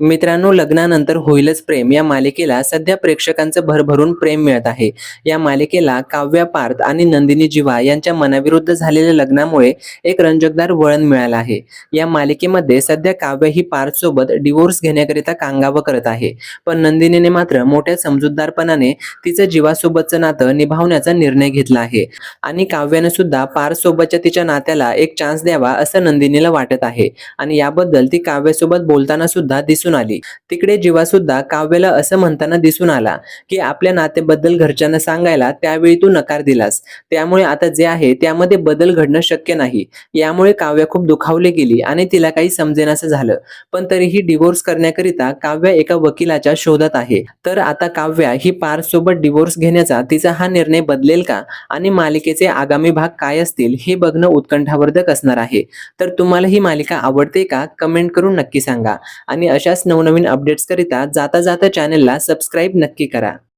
मित्रांनो लग्नानंतर होईलच प्रेम. या मालिकेला सध्या प्रेक्षकांचं भरभरून प्रेम मिळत आहे. या मालिकेला काव्या पार्थ आणि नंदिनी जिवा यांच्या मनाविरुद्ध झालेल्या लग्नामुळे एक रंजकदार वळण मिळालं आहे. या मालिकेमध्ये सध्या काव्य ही पार्थ सोबत डिवोर्स घेण्याकरिता कांगावं करत आहे. पण नंदिनीने मात्र मोठ्या समजूतदारपणाने तिचं जीवासोबतचं नातं निभावण्याचा निर्णय घेतला आहे. आणि काव्याने सुद्धा पार्थ सोबतच्या तिच्या नात्याला एक चान्स द्यावा असं नंदिनीला वाटत आहे. आणि याबद्दल ती काव्यासोबत बोलताना सुद्धा दिसून आली. तिकडे जीवा सुद्धा काव्याला असं म्हणताना दिसून आला की आपल्या नातेबद्दल घरच्यांना सांगायला त्यावेळी तू नकार दिलास. त्यामुळे आता जे आहे त्यामध्ये बदल घडणं शक्य नाही. यामुळे काव्य खूप दुखावले गेली आणि तिला काही समजेनासं झालं. पण तरीही डिवोर्स करण्याकरिता काव्य एका वकिलाच्या शोधात आहे. तर आता काव्या ही पार्थ सोबत डिवोर्स घेण्याचा तिचा हा निर्णय बदलेल का? आणि मालिकेचे आगामी भाग काय असतील हे बघणं उत्कंठावर्धक असणार आहे. तर तुम्हाला ही मालिका आवडते का? कमेंट करून नक्की सांगा. आणि अशा अशाच नवनवीन अपडेट्स करिता जाता जाता चॅनेलला सबस्क्राईब नक्की करा.